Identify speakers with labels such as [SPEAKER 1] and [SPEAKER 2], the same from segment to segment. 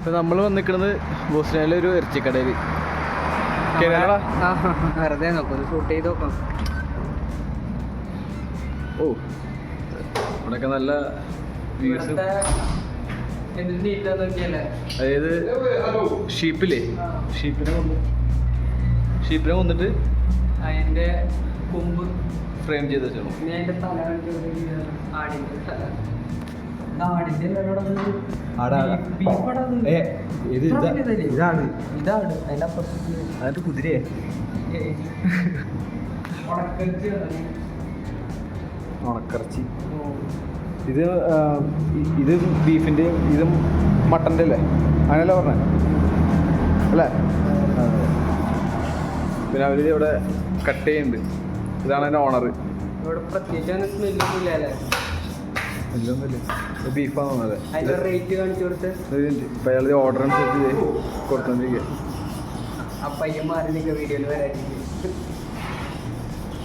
[SPEAKER 1] ഇപ്പൊ നമ്മൾ വന്നിരിക്കുന്നത് ബോസ്നിയയിലെ ഒരു ഇറച്ചിക്കടയിൽ
[SPEAKER 2] വെറുതെ നോക്കും ഷൂട്ട് ചെയ്ത് നോക്കാം.
[SPEAKER 1] ഓ ഇവിടെയൊക്കെ നല്ല അതായത് ഷീപ്പില്ലേ ഷീപ്പിനെ കൊണ്ട് ഷീപ്പിനെ കൊന്നിട്ട്
[SPEAKER 2] അതിന്റെ കൊമ്പ്.
[SPEAKER 1] ഫ്രെയിം ചെയ്ത്
[SPEAKER 2] അതിന്റെ തല ആടിന്റെ തല.
[SPEAKER 1] ഇതാണ്.
[SPEAKER 2] ഇതാണ് അതിന്റെ
[SPEAKER 1] കുതിരയെ. ഉണക്കറച്ചി ഇത് ഇത് ബീഫിന്റെ ഇത് മട്ടന്റെ അല്ലേ? അങ്ങനെയല്ലേ പറഞ്ഞത് അല്ലേ. പിന്നെ അവർ ഇവിടെ കട്ട് ചെയ്യുന്നുണ്ട്. ഇതാണ് അതിന്റെ ഓണർ
[SPEAKER 2] ഇവിടെ പ്രത്യേകിച്ച് സ്മെല്ലൊന്നും ഇല്ല അല്ലേ?
[SPEAKER 1] തോന്നുന്നത്
[SPEAKER 2] അതിന്റെ റേറ്റ് കാണിച്ചു കൊടുത്ത്.
[SPEAKER 1] ഇപ്പം അയാൾ ഓർഡർ അനുസരിച്ച് കൊടുത്തോണ്ടിരിക്കുക
[SPEAKER 2] ആ പയ്യൻ മാറി നിൽക്കുക വീഡിയോയിൽ വരാതിരിക്കും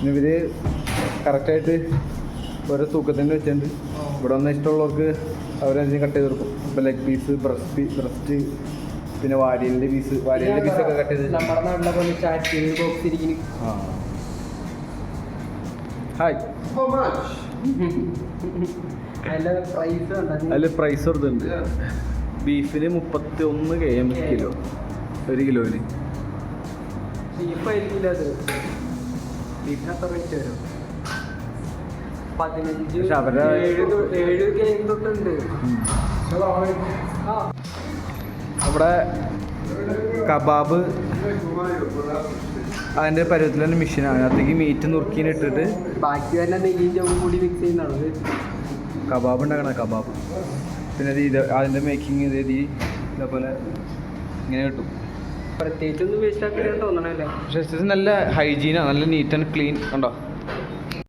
[SPEAKER 1] ഇവർ കറക്റ്റായിട്ട് ഓരോ തൂക്കത്തിന് വെച്ചിട്ടുണ്ട്. ഇവിടെ വന്ന ഇഷ്ടമുള്ളവർക്ക് അവരതിന് കട്ട് ചെയ്ത് കൊടുക്കും. ഇപ്പം ലെഗ് പീസ് ബ്രസ്റ്റ് ബ്രസ്റ്റ് പിന്നെ വാരിയലിന്റെ പീസ് വാരിയലിന്റെ പീസൊക്കെ കട്ട് ചെയ്ത്
[SPEAKER 2] നമ്മുടെ നാട്ടിലെ പോലെ ചാറ്റ് ബോക്സ് ഇരിക്കുന്നു
[SPEAKER 1] ആ. ഹായ്
[SPEAKER 2] പ്രൈസ് ഉണ്ട്?
[SPEAKER 1] അതിൽ പ്രൈസ് കൊടുത്തിട്ടുണ്ട്. ബീഫിന് മുപ്പത്തി ഒന്ന് കെ എം കിലോ. ഒരു കിലോന്.
[SPEAKER 2] ചീപ്പായിരിക്കില്ല അത്? ബീഫിന് അത്ര റേറ്റ് വരും? പതിനഞ്ച്
[SPEAKER 1] പക്ഷെ അവരെ-
[SPEAKER 2] ഏഴ് കെ തൊട്ടുണ്ട്.
[SPEAKER 1] നമ്മുടെ കബാബ്. അതിന്റെ പരുവത്തിൽ തന്നെ മെഷീനാണ് അതിനകത്തേക്ക് മീറ്റ് നുറുക്കിന് ഇട്ടിട്ട്
[SPEAKER 2] ബാക്കി വരുന്ന നെയ്യും ചവും കൂടി മിക്സ് ചെയ്യുന്നതാണ്
[SPEAKER 1] കബാബ് ഉണ്ടാക്കണ കബാബ്. പിന്നെ ഇത് അതിന്റെ മേക്കിംഗ് ഇത് ഇത് ഇതേപോലെ ഇങ്ങനെ കിട്ടും.
[SPEAKER 2] പ്രത്യേകിച്ചൊന്നും വേസ്റ്റ് ആക്കില്ല തോന്നണല്ലേ?
[SPEAKER 1] പക്ഷേ നല്ല ഹൈജീനാണ് നല്ല നീറ്റ് ആൻഡ് ക്ലീൻ ഉണ്ടോ?